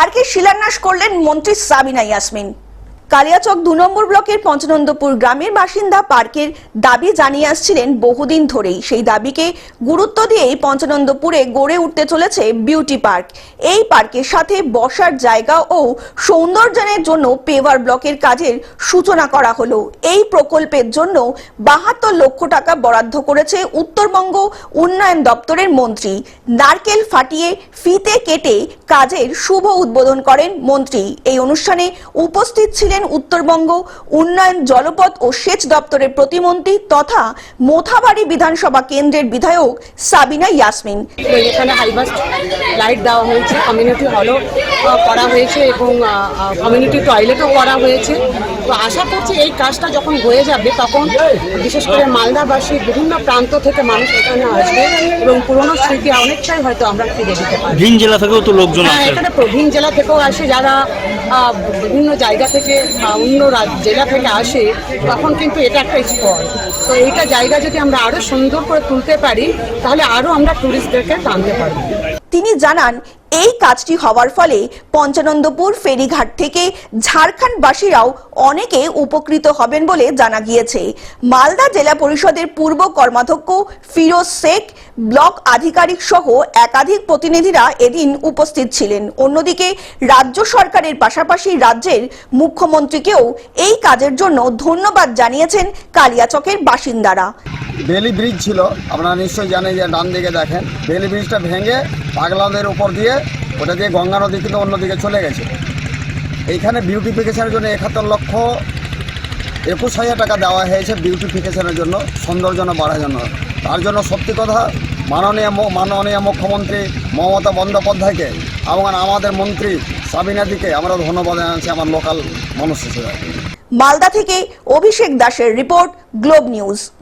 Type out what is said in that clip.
পার্কের শিলান্যাস করলেন মন্ত্রী সাবিনা ইয়াসমিন। কালিয়াচক দু নম্বর ব্লকের পঞ্চনন্দপুর গ্রামের বাসিন্দা পার্কের দাবি জানিয়ে আসছিলেন বহুদিন ধরেই। সেই দাবিকে গুরুত্ব দিয়েই পঞ্চনন্দপুরে গড়ে উঠতে চলেছে বিউটি পার্ক। এই পার্কের সাথে বসার জায়গা ও সৌন্দর্যায়নের জন্য পেভার ব্লকের কাজের সূচনা করা হলো। এই প্রকল্পের জন্য বাহাত্তর লক্ষ টাকা বরাদ্দ করেছে উত্তরবঙ্গ উন্নয়ন দপ্তরের মন্ত্রী। নারকেল ফাটিয়ে ফিতে কেটে কাজের শুভ উদ্বোধন করেন মন্ত্রী। এই অনুষ্ঠানে উপস্থিত ছিলেন উত্তরবঙ্গ উন্নয়ন জলপথ ও সেচ দপ্তরের প্রতিমন্ত্রী তথা মোথাবাড়ি বিধানসভা কেন্দ্রের বিধায়ক সাবিনা ইয়াসমিন। এখানে হাইবাস্ট লাইট দেওয়া হয়েছে কমিউনিটি হলও করা হয়েছে এবং কমিউনিটি টয়লেটও করা হয়েছে। তো আশা করছি এই কাজটা যখন হয়ে যাবে তখন বিশেষ করে মালদাবাসী বিভিন্ন প্রান্ত থেকে মানুষ এখানে আসবে এবং পুরনো স্মৃতি অনেকটাই হয়তো আমরা ফিরে দিতে পারি ভিন জেলা থেকেও তো লোকজন হ্যাঁ আসে এখানে প্রবীণ জেলা থেকেও আসে যারা আহ, বিভিন্ন জায়গা থেকে বা অন্য জেলা থেকে আসে তখন কিন্তু এটা একটা স্পট। তো এইটা জায়গা যদি আমরা আরও সুন্দর করে তুলতে পারি তাহলে আরও আমরা টুরিস্টদেরকে টানতে পারব। তিনি জানান এই কাজটি হওয়ার ফলে পঞ্চানন্দপুর ফেরিঘাট থেকে ঝাড়খণ্ডবাসীরাও অনেকে উপকৃত হবেন বলে জানা গিয়েছে। মালদা জেলা পরিষদের পূর্ব কর্মাধ্যক্ষ ফিরোজ শেখ, ব্লক আধিকারিক সহ একাধিক প্রতিনিধিরা এদিন উপস্থিত ছিলেন। অন্যদিকে রাজ্য সরকারের পাশাপাশি রাজ্যের মুখ্যমন্ত্রীকেও এই কাজের জন্য ধন্যবাদ জানিয়েছেন কালিয়াচকের বাসিন্দারা। বেলি ব্রিজ ছিল, আপনারা নিশ্চয়ই জানেন যে ডান দিকে দেখেন। বেলি ব্রিজটা ভেঙে পাগলাদের উপর দিয়ে ওটা দিয়ে গঙ্গা নদী কিন্তু অন্যদিকে চলে গেছে। এইখানে বিউটিফিকেশনের জন্য একাত্তর লক্ষ একুশ হাজার টাকা দেওয়া হয়েছে বিউটিফিকেশনের জন্য সৌন্দর্যনা বাড়ার জন্য। তার জন্য সত্যি কথা, মাননীয় মাননীয় মুখ্যমন্ত্রী মমতা বন্দ্যোপাধ্যায়কে এবং আমাদের মন্ত্রী সাবিনাদিকে আমরা ধন্যবাদ জানাচ্ছি, আমার লোকাল মানুষ হিসেবে। মালদা থেকে অভিষেক দাসের রিপোর্ট, গ্লোব নিউজ।